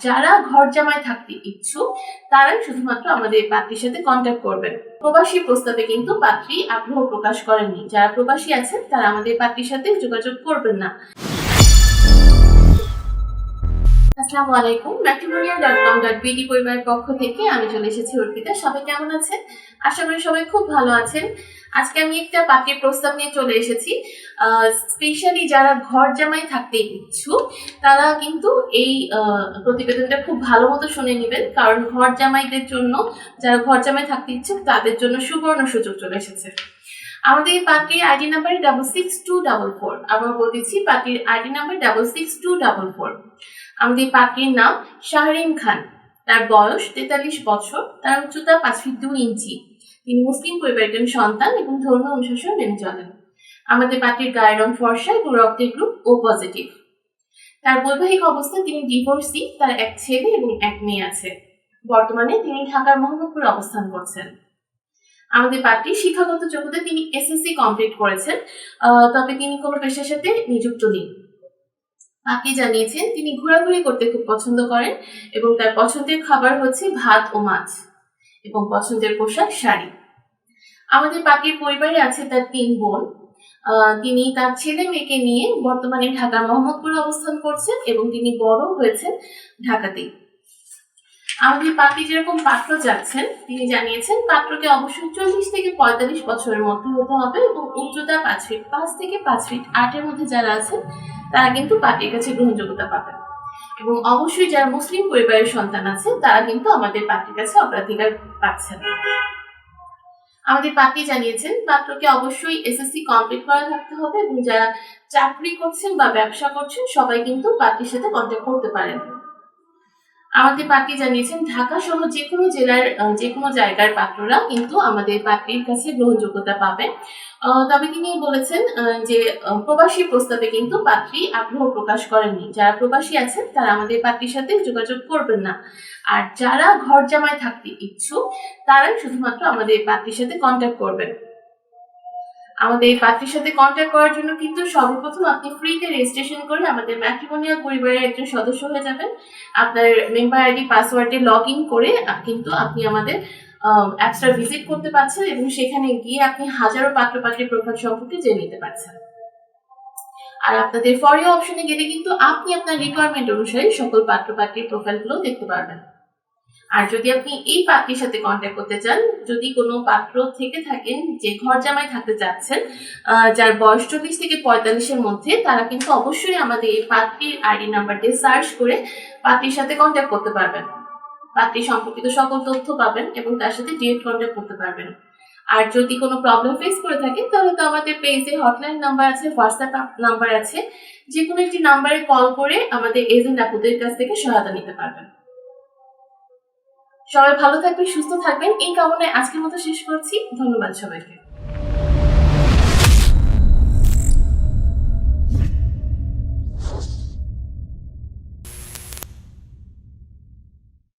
যারা ঘর জামায় থাকতে ইচ্ছুক, তারাই শুধুমাত্র আমাদের পাত্রীর সাথে কন্ট্যাক্ট করবেন। প্রবাসী প্রস্তাবে কিন্তু পাত্রী আগ্রহ প্রকাশ করেননি। যারা প্রবাসী আছেন, তারা আমাদের পাত্রীর সাথে যোগাযোগ করবেন না। আসসালামু আলাইকুম matrimonial dot com dot BD পরিবারের পক্ষ থেকে আমি চলে এসেছি অর্পিতা। সবাই কেমন আছেন? আশা করি সবাই খুব ভালো আছেন। আজকে আমি একটা পাত্রীর প্রস্তাব নিয়ে চলে এসেছি। স্পেশালি যারা ঘর জামাই থাকতে ইচ্ছুক, তারা কিন্তু এই প্রতিবেদনটা খুব ভালো মতো শুনে নেবেন। কারণ ঘর জামাইদের জন্য, যারা ঘর জামাই থাকতে ইচ্ছুক, তাদের জন্য সুবর্ণ সুযোগ চলে এসেছে। আমাদের এই পাত্রীর ID number double six two double four আবার বলতেছি পাত্রীর ID number double six two double four আমাদের পাত্রীর নাম শাহরিন খান। তার বয়স তেতাল্লিশ বছর, তার উচ্চতা পাঁচ ফিট দুই ইঞ্চি। তিনি মুসলিম পরিবারের একজন সন্তান এবং ধর্ম অনুশাসন মেনে চলেন। আমাদের পাত্রীর গায়ের রং ফর্সা এবং রক্তের গ্রুপ ও পজিটিভ তার বৈবাহিক অবস্থা, তিনি ডিভোর্সি তার এক ছেলে এবং এক মেয়ে আছে। বর্তমানে তিনি ঢাকার মোহাম্মদপুরে অবস্থান করছেন। আমাদের পাত্রী শিক্ষাগত যোগ্যতা তিনি এসএসসি কমপ্লিট করেছেন তবে তিনি কোনো পেশার সাথে নিযুক্ত নেই। পাত্রী জানিয়েছেন তিনি ঘোরাঘুরি করতে খুব পছন্দ করেন এবং তার পছন্দের খাবার হচ্ছে ভাত ও মাছ এবং পছন্দের পোশাক শাড়ি। আমাদের পাত্রীর পরিবারে আছে তার তিন বোন। তিনি তার ছেলে মেয়েকে নিয়ে বর্তমানে ঢাকার মোহাম্মদপুরে অবস্থান করছেন এবং তিনি বড় হয়েছেন ঢাকাতেই। আমাদের পাত্রী যেরকম পাত্র যাচ্ছেন, তিনি জানিয়েছেন পাত্রকে অবশ্যই চল্লিশ থেকে পঁয়তাল্লিশ বছরের মধ্যে হতে হবে এবং উচ্চতা পাঁচ ফিট পাঁচ থেকে পাঁচ ফিট আটের মধ্যে যারা আছেন, তারা কিন্তু পাত্রীর কাছে গ্রহণযোগ্যতা পাবেন। এবং অবশ্যই যারা মুসলিম পরিবারের সন্তান আছে তারা কিন্তু আমাদের পাত্রীর কাছে অগ্রাধিকার পাচ্ছেন। আমাদের পাত্রী জানিয়েছেন পাত্রকে অবশ্যই এসএসসি কমপ্লিট করা থাকতে হবে এবং যারা চাকরি করছেন বা ব্যবসা করছেন, সবাই কিন্তু পাত্রীর সাথে কন্ট্যাক্ট করতে পারেন। আমাদের পাত্রী জানিয়েছেন, ঢাকা সহ যে কোনো জেলার যে কোনো জায়গার পাত্ররা কিন্তু আমাদের পাত্রীর কাছে গ্রহণযোগ্যতা পাবে তবে তিনি বলেছেন যে প্রবাসী প্রস্তাবে কিন্তু পাত্রী আগ্রহ প্রকাশ করেননি। যারা প্রবাসী আছেন, তারা আমাদের পাত্রীর সাথে যোগাযোগ করবেন না। আর যারা ঘর জামায় থাকতে ইচ্ছুক, তারাই শুধুমাত্র আমাদের পাত্রীর সাথে কন্ট্যাক্ট করবেন। আমাদের এই পাত্রীর সাথে কন্ট্যাক্ট করার জন্য কিন্তু সর্বপ্রথম আপনি ফ্রিতে রেজিস্ট্রেশন করে আমাদের ম্যাট্রিমোনিয়াল পরিবারের একজন সদস্য হয়ে যাবেন। আপনার মেম্বার আইডি পাসওয়ার্ডে লগ ইন করে কিন্তু আপনি আমাদের অ্যাপসটা ভিজিট করতে পারছেন এবং সেখানে গিয়ে আপনি হাজারো পাত্র পাত্রীর প্রোফাইল সম্পর্কে জেনে নিতে পারছেন। আর আপনাদের ফর ইউ অপশনে গেলে কিন্তু আপনি আপনার রিকোয়ারমেন্ট অনুসারে সকল পাত্র পাত্রীর প্রোফাইলগুলো দেখতে পারবেন। আর যদি আপনি এই পাত্রীর সাথে কন্ট্যাক্ট করতে চান, যদি কোনো পাত্র থেকে থাকেন, যে ঘর জামাই থাকতে চাচ্ছেন যার বয়স চল্লিশ থেকে পঁয়তাল্লিশের মধ্যে, তারা কিন্তু অবশ্যই আমাদের এই পাত্রীর আইডি নাম্বার দিয়ে সার্চ করে পাত্রীর সাথে কন্ট্যাক্ট করতে পারবেন। পাত্রী সম্পর্কিত সকল তথ্য পাবেন এবং তার সাথে ডিরেক্ট কন্ট্যাক্ট করতে পারবেন। আর যদি কোনো প্রবলেম ফেস করে থাকেন, তাহলে তো আমাদের পেজে হটলাইন নাম্বার আছে হোয়াটসঅ্যাপ নাম্বার আছে যে কোনো একটি নাম্বারে কল করে আমাদের এজেন্ট আপুদের কাছ থেকে সহায়তা নিতে পারবেন। সবাই ভালো থাকবেন সুস্থ থাকবেন। এই কামনায় আজকের মতো শেষ করছি। ধন্যবাদ সবাইকে।